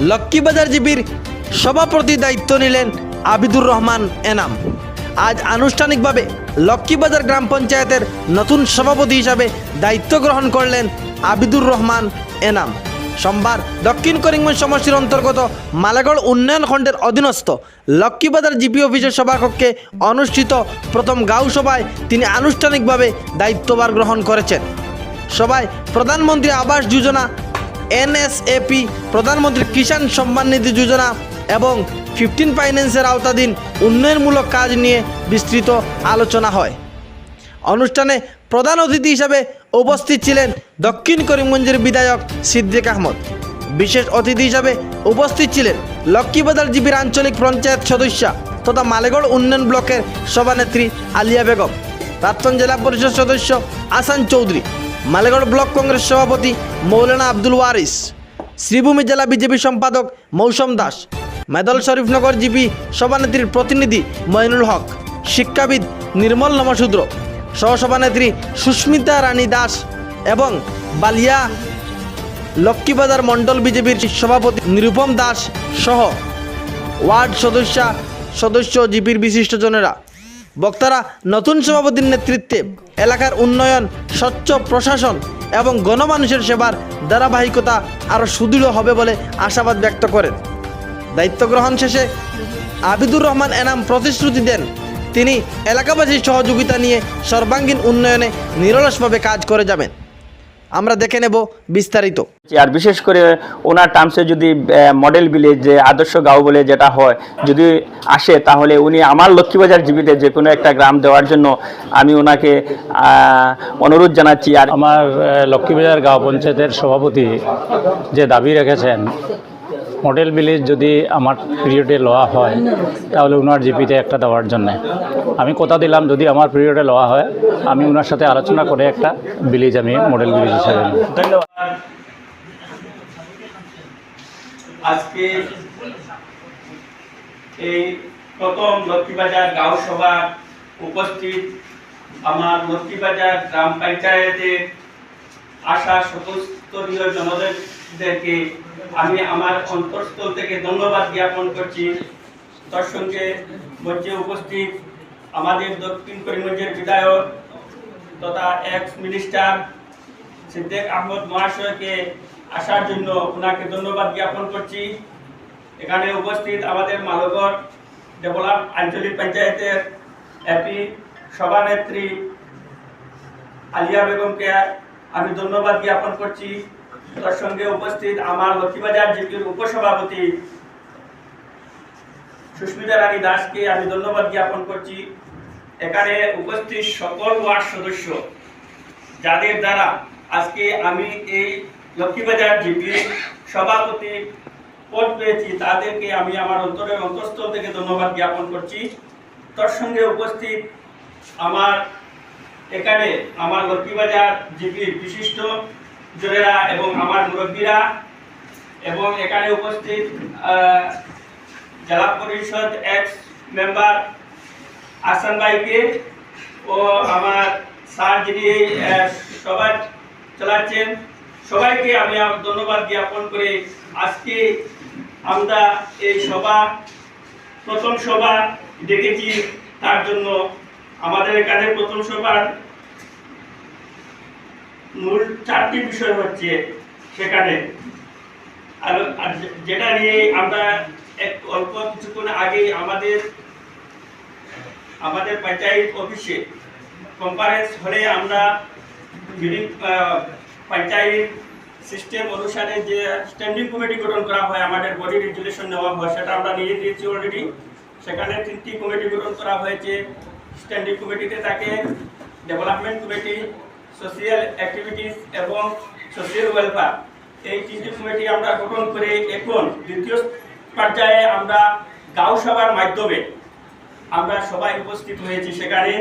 লক্ষ্মীবাজার জিবির সভাপতি দায়িত্ব নিলেন আবিদুর রহমান এনাম। আজ আনুষ্ঠানিকভাবে লক্ষ্মীবাজার গ্রাম পঞ্চায়েতের নতুন সভাপতি হিসাবে দায়িত্ব গ্রহণ করলেন আবিদুর রহমান এনাম। সোমবার দক্ষিণ করিমগঞ্জ সমষ্টির অন্তর্গত মালাগড় উন্নয়ন খণ্ডের অধীনস্থ লক্ষ্মীবাজার জিপি অফিসের সভাকক্ষে অনুষ্ঠিত প্রথম গাঁও সভায় তিনি আনুষ্ঠানিকভাবে দায়িত্বভার গ্রহণ করেছেন। সভায় প্রধানমন্ত্রী আবাস যোজনা এনএসএপি, প্রধানমন্ত্রী কিষাণ সম্মান নিধি যোজনা এবং ফিফটিন ফাইন্যান্সের আওতাধীন উন্নয়নমূলক কাজ নিয়ে বিস্তৃত আলোচনা হয়। অনুষ্ঠানে প্রধান অতিথি হিসাবে উপস্থিত ছিলেন দক্ষিণ করিমগঞ্জের বিধায়ক সিদ্দিক আহমদ। বিশেষ অতিথি হিসাবে উপস্থিত ছিলেন লক্ষ্মীবাজার জিবির আঞ্চলিক পঞ্চায়েত সদস্যা তথা মালেগড় উন্নয়ন ব্লকের সভানেত্রী আলিয়া বেগম। প্রাক্তন জেলা পরিষদ সদস্য আসান চৌধুরী। মালেগড় ব্লক কংগ্রেস সভাপতি মৌলানা আব্দুল ওয়ারিস। শ্রীভূমি জেলা বিজেপি সম্পাদক মৌসম দাস। মেদল শরীফনগর জিপি সভানেত্রীর প্রতিনিধি মইনুল হক। শিক্ষাবিদ নির্মল নমশূদ্র সহসভানেত্রী সুস্মিতা রানী দাস এবং বালিয়া লক্ষ্মীবাজার মণ্ডল বিজেপির সভাপতি নিরুপম দাস সহ ওয়ার্ড সদস্যা সদস্য জিপির বিশিষ্টজনেরা বক্তারা নতুন সভাপতির নেতৃত্বে এলাকার উন্নয়ন, স্বচ্ছ প্রশাসন এবং গণমানুষের সেবার ধারাবাহিকতা আরও সুদৃঢ় হবে বলে আশাবাদ ব্যক্ত করেন। দায়িত্ব গ্রহণ শেষে আবিদুর রহমান এনাম প্রতিশ্রুতি দেন, তিনি এলাকাবাসীর সহযোগিতা নিয়ে সর্বাঙ্গীন উন্নয়নে নিরলসভাবে কাজ করে যাবেন। আমরা দেখে নেব বিস্তারিত। আর বিশেষ করে ওনার টার্মসে যদি মডেল ভিলেজ যে আদর্শ গাঁও বলে যেটা হয় যদি আসে তাহলে উনি আমার লক্ষ্মীবাজার জীবিতে যে কোনো একটা গ্রাম দেওয়ার জন্য আমি ওনাকে অনুরোধ জানাচ্ছি। আর আমার লক্ষ্মীবাজার গাঁও পঞ্চায়েতের সভাপতি যে দাবি রেখেছেন মডেল ভিলেজ যদি আমার পিরিয়ডে লওয়া হয়, তাহলে ওনার জিপিতে একটা দেওয়ার জন্য। আমি কথা দিলাম, যদি আমার পিরিয়ডে লওয়া হয়, আমি ওনার সাথে আলোচনা করে একটা ভিলেজ আমি মডেল ভিলেজ হিসাবে আজকে এই প্রথম লক্ষ্মীবাজার গাঁও সভা উপস্থিত আমার লক্ষ্মীবাজার গ্রাম পঞ্চায়েতের আশা সকস্তরীয় জনদেরকে আমি আমার অন্তঃস্থল থেকে ধন্যবাদ জ্ঞাপন করছি। তার সঙ্গে মঞ্চে উপস্থিত আমাদের দক্ষিণ করিমগঞ্জের বিধায়ক তথা এক্স মিনিস্টার সিদ্দিক আহমদ মহাশয়কে আসার জন্য ওনাকে ধন্যবাদ জ্ঞাপন করছি। এখানে উপস্থিত আমাদের মালগড় ডেভেলপ আঞ্চলিক পঞ্চায়েতের এপি সভানেত্রী আলিয়া বেগমকে আমি ধন্যবাদ জ্ঞাপন করছি। তার উপস্থিত আমার লক্ষ্মীবাজার জিপির উপসভাপতি সুস্মিতা রানী দাসকে আমি ধন্যবাদ জ্ঞাপন করছি। এখানে উপস্থিত সকল ওয়ার্ড সদস্য, যাদের দ্বারা আজকে আমি এই লক্ষ্মীবাজার জিপি সভাপতি পদ পেয়েছি, তাদেরকে আমি আমার অন্তরের অন্তঃস্থল থেকে ধন্যবাদ জ্ঞাপন করছি। তার সঙ্গে উপস্থিত আমার এখানে আমার লক্ষ্মীবাজার জিপির বিশিষ্ট জনেরা এবং আমার মুরব্বীরা এবং এখানে উপস্থিত জেলা পরিষদ এক্স মেম্বার আসান ভাইকে ও আমার স্যার যিনি সভা চালাচ্ছেন, সবাইকে আমি ধন্যবাদ জ্ঞাপন করে আজকে আমরা এই সভা, প্রথম সভা ডেকেছি তার জন্য আমাদের এখানে প্রথম সভার মূল চারটি বিষয় হচ্ছে সেখানে। আর যেটা নিয়ে আমরা এক অল্প কিছুক্ষণ আগে আমাদের আমাদের পঞ্চায়েত অফিসে কনফারেন্স হলে আমরা পঞ্চায়েত সিস্টেম অনুসারে যে স্ট্যান্ডিং কমিটি গঠন করা হয়, আমাদের বডি রেজুলেশন নেওয়া হয়, সেটা আমরা নিয়ে দিয়েছি অলরেডি সেখানে তিনটি কমিটি গঠন করা হয়েছে। স্ট্যান্ডিং কমিটিতে থাকে ডেভেলপমেন্ট কমিটি সোশিয়াল অ্যাক্টিভিটিস এবং সোশিয়াল ওয়েলফেয়ার এই তিনটি কমিটি আমরা গঠন করে এখন দ্বিতীয় পর্যায়ে আমরা গাঁও সভার মাধ্যমে আমরা সবাই উপস্থিত হয়েছি সেখানে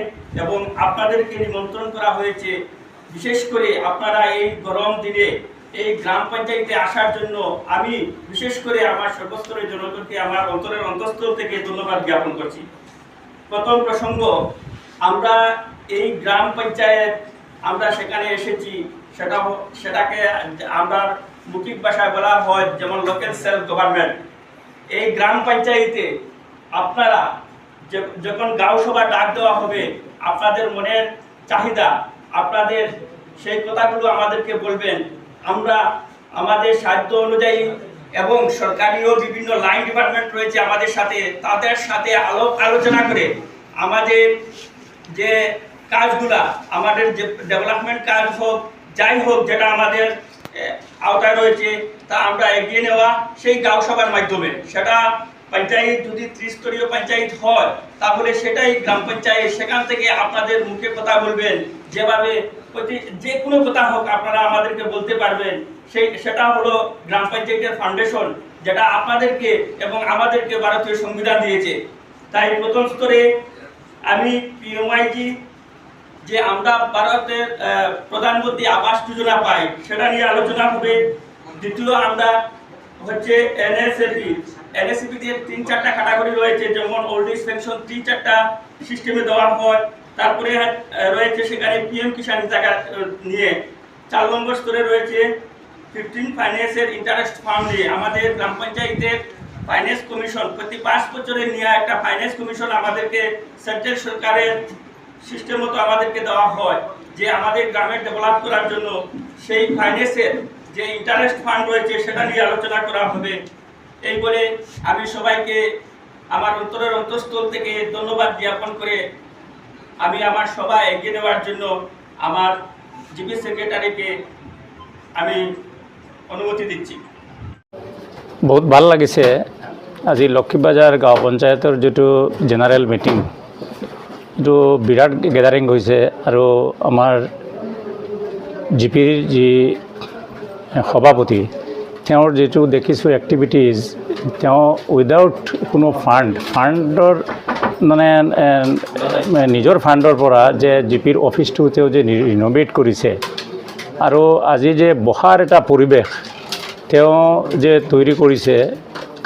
এবং আপনাদেরকে নিমন্ত্রণ করা হয়েছে। বিশেষ করে আপনারা এই গরম দিনে এই গ্রাম পঞ্চায়েতে আসার জন্য আমি বিশেষ করে আমার সর্বস্তরের জনগণকে আমার অন্তরের অন্তঃস্থল থেকে ধন্যবাদ জ্ঞাপন করছি। প্রথম প্রসঙ্গ, আমরা এই গ্রাম পঞ্চায়েত আমরা সেখানে এসেছি, সেটা সেটাকে আমরা মুখিক ভাষায় বলা হয় যেমন লোকাল সেলফ গভর্নমেন্ট এই গ্রাম পঞ্চায়েতে আপনারা যখন গাঁও সভা ডাক দেওয়া হবে, আপনাদের মনের চাহিদা, আপনাদের সেই কথাগুলো আমাদেরকে বলবেন। আমরা আমাদের সাধ্য অনুযায়ী এবং সরকারিও বিভিন্ন লাইন ডিপার্টমেন্ট রয়েছে আমাদের সাথে, তাদের সাথে আলো, আলোচনা করে আমাদের যে কাজগুলা, আমাদের যে ডেভেলপমেন্ট কাজ হোক, যাই হোক, যেটা আমাদের আওতায় রয়েছে, তা আমরা এগিয়ে নেওয়া সেই গাঁও সভার মাধ্যমে। সেটা পঞ্চায়েত যদি ত্রিস্তরীয় পঞ্চায়েত হয়, তাহলে সেটাই গ্রাম পঞ্চায়েত, সেখান থেকে আপনাদের মুখে কথা বলবেন। যেভাবে যে কোনো কথা হোক আপনারা আমাদেরকে বলতে পারবেন। সেই, সেটা হলো গ্রাম পঞ্চায়েতের ফাউন্ডেশন যেটা আপনাদেরকে এবং আমাদেরকে ভারতীয় সংবিধান দিয়েছে। তাই প্রথম স্তরে আমি পিএমআইজি যে আমরা ভারতের প্রধানমন্ত্রী আবাস যোজনা পাই সেটা নিয়ে আলোচনা হবে। দ্বিতীয় আমরা হচ্ছে এনএসএপি দিয়ে তিন চারটা ক্যাটাগরি রয়েছে যেমন ওল্ড এজ পেনশন তিন চারটা সিস্টেমে দেওয়া হয়। তারপরে রয়েছে সেখানে পিএম কিষাণ আহ, নিয়ে। চার নম্বর স্তরে রয়েছে ফিফটিন ফাইন্যান্সের ইন্টারেস্ট ফান্ড নিয়ে। আমাদের গ্রাম পঞ্চায়েতের ফাইন্যান্স কমিশন প্রতি পাঁচ বছরে নিয়ে একটা ফাইন্যান্স কমিশন আমাদেরকে সেন্ট্রাল সরকারের সিস্টেম মতো আমাদেরকে দেওয়া হয় যে আমাদের গ্রামের ডেভেলপ করার জন্য সেই ফাইন্যান্সের যে ইন্টারেস্ট ফান্ড রয়েছে সেটা নিয়ে আলোচনা করা হবে। এই বলে আমি সবাইকে আমার অন্তরের অন্তঃস্থল থেকে ধন্যবাদ জ্ঞাপন করে আমি আমার সভা এগিয়ে নেওয়ার জন্য আমার জিপি সেক্রেটারিকে আমি অনুমতি দিচ্ছি। বহুত ভালো লাগিছে আজি লক্ষীবাজাৰ গাঁও পঞ্চায়তৰ যিটো জেনেৰেল মিটিং এইটো বিৰাট গেডাৰিং হৈছে আৰু আমাৰ জি পিৰ যি সভাপতি, তেওঁৰ যিটো দেখিছোঁ এক্টিভিটিজ তেওঁ উইদাউট কোনো ফাণ্ড ফাণ্ডৰ মানে নিজৰ ফাণ্ডৰ পৰা যে জি পিৰ অফিচটো তেওঁ যে ৰিন'ভেট কৰিছে, আৰু আজি যে বহাৰ এটা পৰিৱেশ তেওঁ যে তৈরি কৰিছে,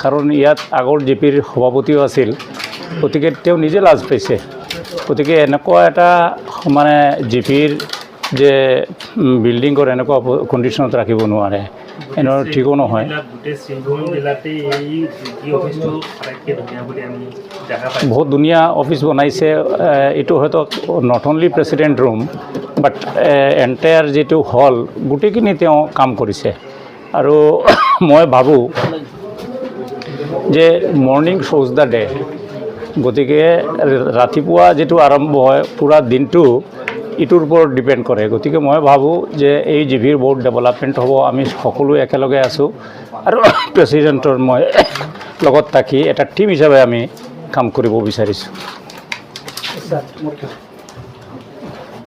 কাৰণ ইয়াত আগৰ জি পিৰ সভাপতিও আছিল, গতিকে তেওঁ নিজে লাজ পাইছে। গতিকে এনেকুৱা এটা মানে জি পিৰ যে উম, বিল্ডিঙৰ এনেকুৱা কণ্ডিশ্যনত ৰাখিব নোৱাৰে। এনে ঠিকো নহয়। বহুত ধুনীয়া অফিচ বনাইছে। এইটো হয়তো not only president room but entire যিটো হল গোটেইখিনি তেওঁ কাম কৰিছে। আৰু মই ভাবোঁ যে মৰ্ণিং শ্ব'জ দ্য ডে গতিকে ৰাতিপুৱা যিটো আৰম্ভ হয়, পূৰা দিনটো ইটোৰ ওপৰত ডিপেণ্ড কৰে। গতিকে মই ভাবোঁ যে এই জি ভিৰ বহুত ডেভেলপমেণ্ট হ'ব, আমি সকলো একেলগে আছোঁ। আৰু প্ৰেচিডেণ্টৰ মই লগত থাকি এটা টীম হিচাপে আমি কাম কৰিব বিচাৰিছোঁ।